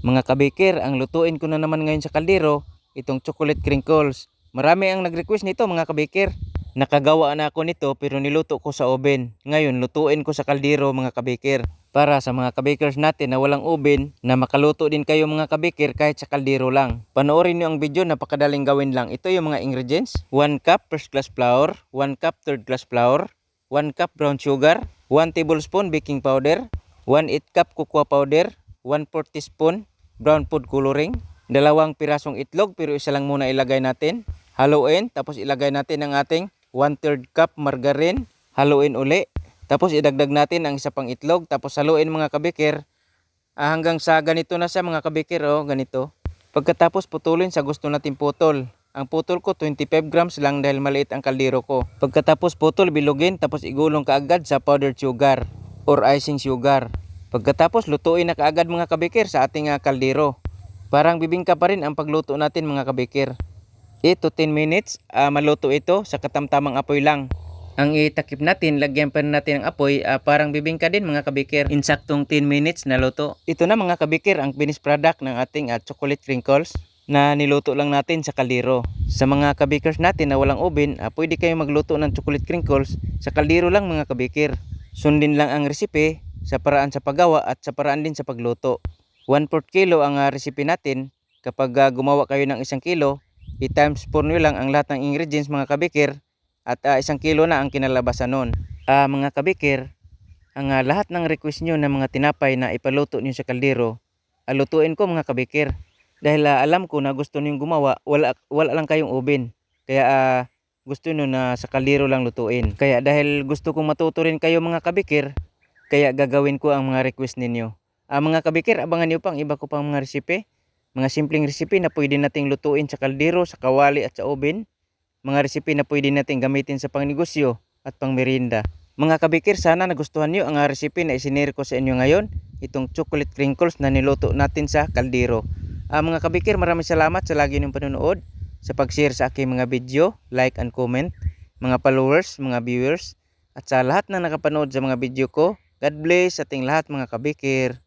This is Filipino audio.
Mga kabikir, ang lutuin ko na naman ngayon sa kaldero, itong chocolate crinkles. Marami ang nag-request nito mga kabikir. Nakagawa na ako nito pero niluto ko sa oven. Ngayon, lutuin ko sa kaldero mga kabikir. Para sa mga kabikers natin na walang oven, na makaluto din kayo mga kabikir kahit sa kaldero lang. Panoorin niyo ang video, napakadaling gawin lang. Ito yung mga ingredients. 1 cup first class flour, 1 cup third class flour, 1 cup brown sugar, 1 tablespoon baking powder, 1 8 cup cocoa powder, 1 4 teaspoon brown food coloring, dalawang pirasong itlog pero isa lang muna ilagay natin. Haluin tapos ilagay natin ang ating 1 third cup margarine. Haluin uli. Tapos idagdag natin ang isa pang itlog tapos haluin mga kabikir. Ah, hanggang sa ganito na siya mga kabikir oh, ganito. Pagkatapos putulin sa gusto natin putol. Ang putol ko 25 grams lang dahil maliit ang kaldero ko. Pagkatapos putol bilugin tapos igulong kaagad sa powdered sugar or icing sugar. Pagkatapos lutuin na kaagad mga kabikir sa ating ah, kaldero. Parang bibingka pa rin ang pagluto natin mga kabikir. Ito 10 minutes, ah, maluto ito sa katamtamang apoy lang. Ang itakip natin, lagyan pa natin ng apoy, ah, parang bibingka din mga kabikir. Insaktong 10 minutes na luto. Ito na mga kabikir, ang finished product ng ating ah, chocolate crinkles na niluto lang natin sa kaldero. Sa mga kabikers natin na walang oven, ah, pwede kayo magluto ng chocolate crinkles sa kaldero lang mga kabikir. Sundin lang ang resipe sa paraan sa paggawa at sa paraan din sa pagluto. 1 4 kilo ang ah, recipe natin. Kapag ah, gumawa kayo ng isang kilo, i-times 4 nyo lang ang lahat ng ingredients mga kabikir at ah, isang kilo na ang kinalabasan nun. Ah, mga kabikir, ang ah, lahat ng request nyo ng mga tinapay na ipaluto nyo sa kaldero, alutuin ko mga kabikir. Dahil ah, alam ko na gusto nyo gumawa, wala, wala lang kayong oven. Kaya ah, gusto nyo na sa kaldero lang lutuin. Kaya dahil gusto kong matuto rin kayo mga kabikir, kaya gagawin ko ang mga request ninyo. Ah, mga kabikir, abangan nyo pang iba ko pang mga resipe. Mga simpleng resipe na pwede nating lutuin sa kaldero, sa kawali at sa oven. Mga resipe na pwede nating gamitin sa pangnegosyo at pangmerienda. Mga kabikir, sana nagustuhan nyo ang ah, resipe na isinare ko sa inyo ngayon. Itong chocolate crinkles na niluto natin sa kaldero. Ah, mga kabikir, maraming salamat sa lagi niyong panonood. Sa pag-share sa aking mga video, like and comment. Mga followers, mga viewers. At sa lahat na nakapanood sa mga video ko, God bless sa ating lahat mga kabikir.